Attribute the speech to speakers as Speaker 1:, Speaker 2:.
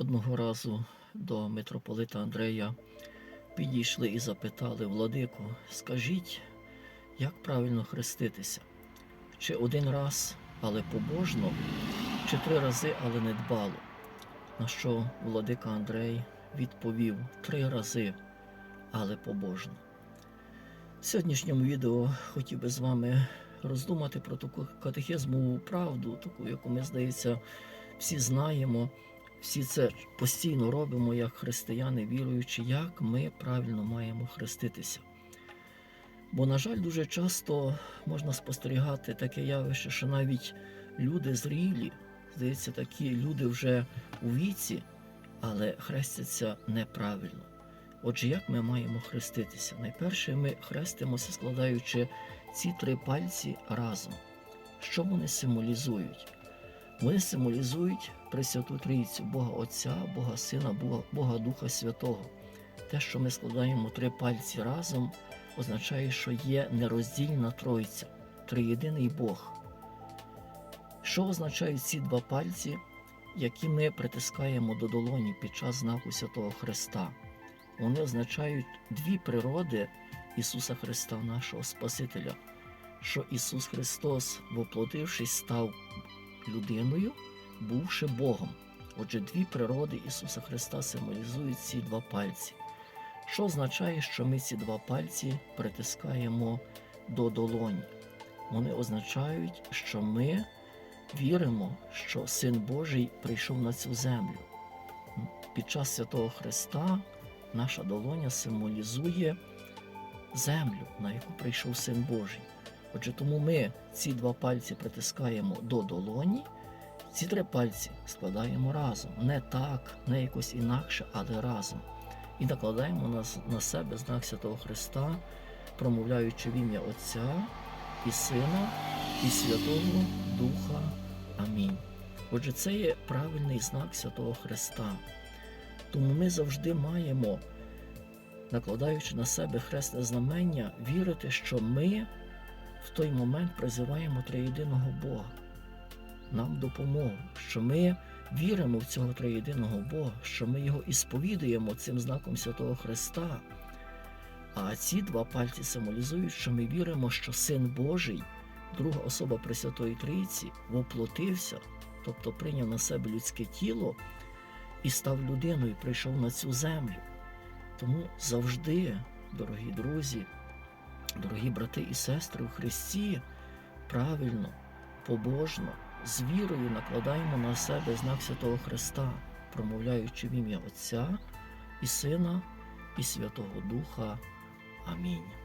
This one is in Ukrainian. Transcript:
Speaker 1: Одного разу до митрополита Андрея підійшли і запитали владику, скажіть, як правильно хреститися? Чи один раз, але побожно, чи три рази, але не дбало? На що владика Андрей відповів три рази, але побожно. В сьогоднішньому відео хотів би з вами роздумати про таку катехизмову правду, таку, яку ми, здається, всі знаємо, всі це постійно робимо як християни, віруючи, як ми правильно маємо хреститися. Бо, на жаль, дуже часто можна спостерігати таке явище, що навіть люди зрілі, здається, такі люди вже у віці, але хрестяться неправильно. Отже, як ми маємо хреститися? Найперше ми хрестимося, складаючи ці три пальці разом. Що вони символізують? Вони символізують Пресвяту Трійцю, Бога Отця, Бога Сина, Бога, Бога Духа Святого. Те, що ми складаємо три пальці разом, означає, що є нероздільна Тройця, триєдиний Бог. Що означають ці два пальці, які ми притискаємо до долоні під час знаку Святого Христа? Вони означають дві природи Ісуса Христа, нашого Спасителя, що Ісус Христос, воплотившись, став людиною, бувши Богом. Отже, дві природи Ісуса Христа символізують ці два пальці. Що означає, що ми ці два пальці притискаємо до долоні? Вони означають, що ми віримо, що Син Божий прийшов на цю землю. Під час Святого Христа наша долоня символізує землю, на яку прийшов Син Божий. Отже, тому ми ці два пальці притискаємо до долоні, ці три пальці складаємо разом. Не так, не якось інакше, але разом. І накладаємо на, на себе знак Святого Христа, промовляючи в ім'я Отця і Сина, і Святого Духа. Амінь. Отже, це є правильний знак Святого Христа. Тому ми завжди маємо, накладаючи на себе хресне знамення, вірити, що ми в той момент призиваємо триєдиного Бога, нам допомогу, що ми віримо в цього триєдиного Бога, що ми його і сповідуємо цим знаком Святого Христа. А ці два пальці символізують, що ми віримо, що Син Божий, друга особа Пресвятої Трійці, воплотився, тобто прийняв на себе людське тіло і став людиною, прийшов на цю землю. Тому завжди, дорогі друзі, дорогі брати і сестри у Христі, правильно, побожно, з вірою накладаємо на себе знак Святого Христа, промовляючи в ім'я Отця і Сина і Святого Духа. Амінь.